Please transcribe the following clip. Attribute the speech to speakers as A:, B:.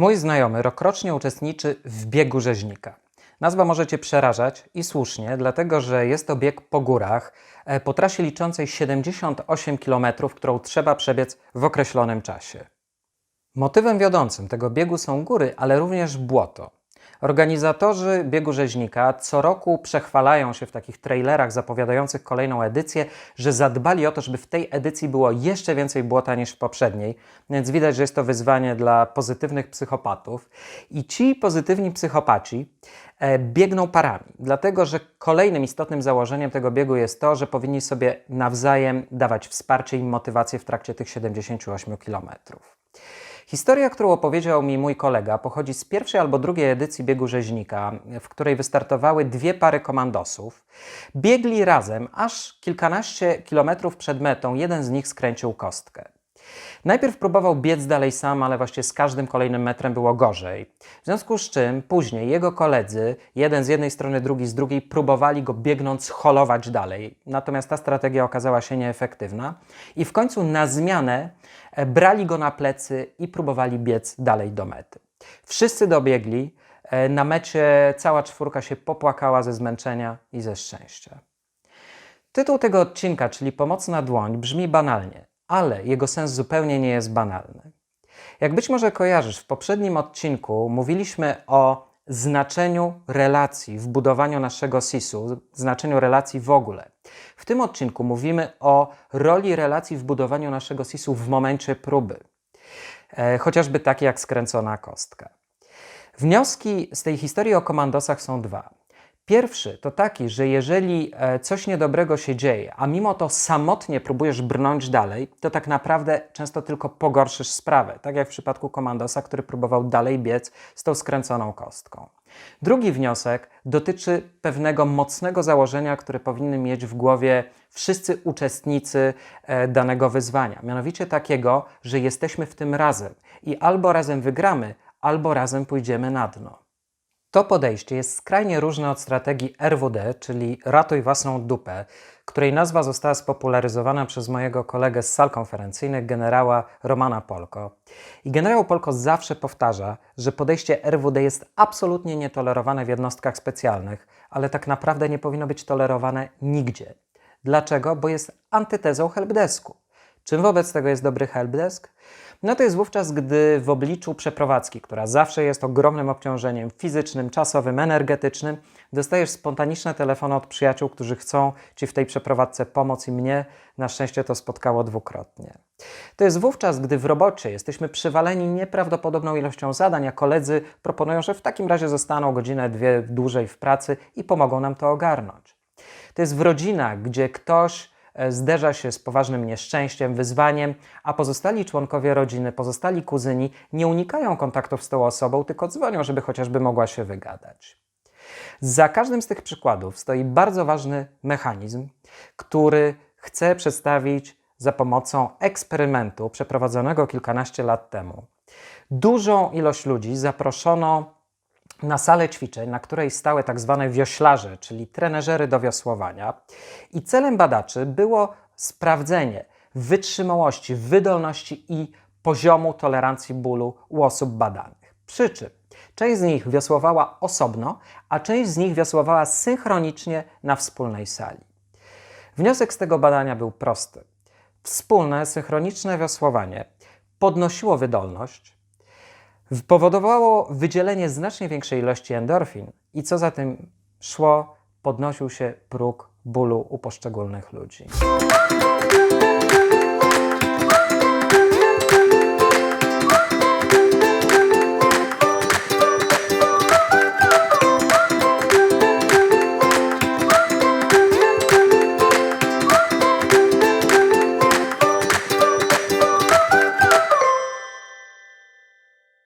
A: Mój znajomy rokrocznie uczestniczy w biegu rzeźnika. Nazwa może Cię przerażać i słusznie, dlatego że jest to bieg po górach e, po trasie liczącej 78 km, którą trzeba przebiec w określonym czasie. Motywem wiodącym tego biegu są góry, ale również błoto. Organizatorzy biegu rzeźnika co roku przechwalają się w takich trailerach zapowiadających kolejną edycję, że zadbali o to, żeby w tej edycji było jeszcze więcej błota niż w poprzedniej, więc widać, że jest to wyzwanie dla pozytywnych psychopatów. I ci pozytywni psychopaci e, biegną parami, dlatego że kolejnym istotnym założeniem tego biegu jest to, że powinni sobie nawzajem dawać wsparcie i motywację w trakcie tych 78 kilometrów. Historia, którą opowiedział mi mój kolega, pochodzi z pierwszej albo drugiej edycji biegu rzeźnika, w której wystartowały dwie pary komandosów. Biegli razem aż kilkanaście kilometrów przed metą, jeden z nich skręcił kostkę. Najpierw próbował biec dalej sam, ale właśnie z każdym kolejnym metrem było gorzej. W związku z czym później jego koledzy, jeden z jednej strony, drugi z drugiej, próbowali go biegnąc holować dalej. Natomiast ta strategia okazała się nieefektywna i w końcu na zmianę e, brali go na plecy i próbowali biec dalej do mety. Wszyscy dobiegli. e, Na mecie cała czwórka się popłakała ze zmęczenia i ze szczęścia. Tytuł tego odcinka, czyli Pomocna dłoń, brzmi banalnie, ale jego sens zupełnie nie jest banalny. Jak być może kojarzysz, w poprzednim odcinku mówiliśmy o znaczeniu relacji w budowaniu naszego SIS-u, znaczeniu relacji w ogóle. W tym odcinku mówimy o roli relacji w budowaniu naszego SIS-u w momencie próby, e, chociażby takie jak skręcona kostka. Wnioski z tej historii o komandosach są dwa. Pierwszy to taki, że jeżeli e, coś niedobrego się dzieje, a mimo to samotnie próbujesz brnąć dalej, to tak naprawdę często tylko pogorszysz sprawę, tak jak w przypadku komandosa, który próbował dalej biec z tą skręconą kostką. Drugi wniosek dotyczy pewnego mocnego założenia, które powinny mieć w głowie wszyscy uczestnicy e, danego wyzwania. Mianowicie takiego, że jesteśmy w tym razem i albo razem wygramy, albo razem pójdziemy na dno. To podejście jest skrajnie różne od strategii RWD, czyli Ratuj własną dupę, której nazwa została spopularyzowana przez mojego kolegę z sal konferencyjnych, generała Romana Polko. I generał Polko zawsze powtarza, że podejście RWD jest absolutnie nietolerowane w jednostkach specjalnych, ale tak naprawdę nie powinno być tolerowane nigdzie. Dlaczego? Bo jest antytezą helpdesku. Czym wobec tego jest dobry helpdesk? No to jest wówczas, gdy w obliczu przeprowadzki, która zawsze jest ogromnym obciążeniem fizycznym, czasowym, energetycznym, dostajesz spontaniczne telefony od przyjaciół, którzy chcą Ci w tej przeprowadzce pomóc i mnie na szczęście to spotkało dwukrotnie. To jest wówczas, gdy w robocie jesteśmy przywaleni nieprawdopodobną ilością zadań, a koledzy proponują, że w takim razie zostaną godzinę, dwie dłużej w pracy i pomogą nam to ogarnąć. To jest w rodzinach, gdzie ktoś zderza się z poważnym nieszczęściem, wyzwaniem, a pozostali członkowie rodziny, pozostali kuzyni nie unikają kontaktów z tą osobą, tylko dzwonią, żeby chociażby mogła się wygadać. Za każdym z tych przykładów stoi bardzo ważny mechanizm, który chcę przedstawić za pomocą eksperymentu przeprowadzonego kilkanaście lat temu. Dużą ilość ludzi zaproszono na salę ćwiczeń, na której stały tak zwane wioślarze, czyli trenerzy do wiosłowania. I celem badaczy było sprawdzenie wytrzymałości, wydolności i poziomu tolerancji bólu u osób badanych. Przy czym część z nich wiosłowała osobno, a część z nich wiosłowała synchronicznie na wspólnej sali. Wniosek z tego badania był prosty. Wspólne, synchroniczne wiosłowanie podnosiło wydolność, powodowało wydzielenie znacznie większej ilości endorfin i co za tym szło, podnosił się próg bólu u poszczególnych ludzi.